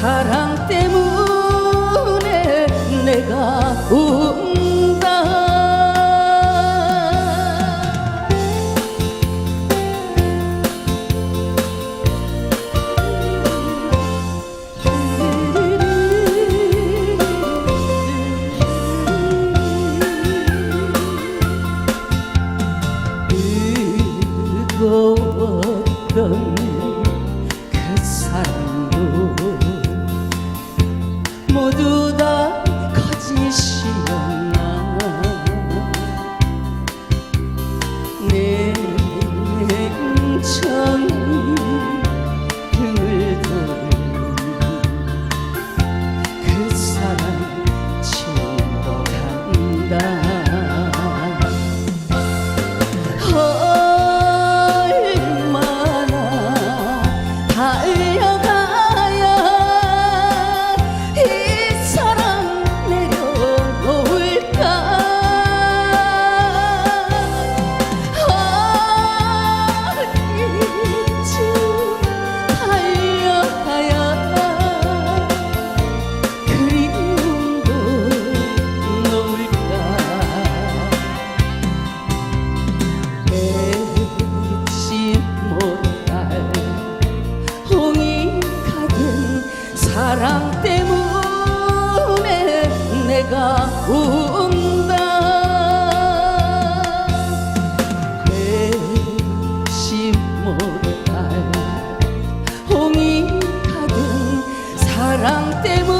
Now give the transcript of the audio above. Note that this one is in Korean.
hara 때문에 내가 운다. 회심 못할 홍이 가든 사랑 때문에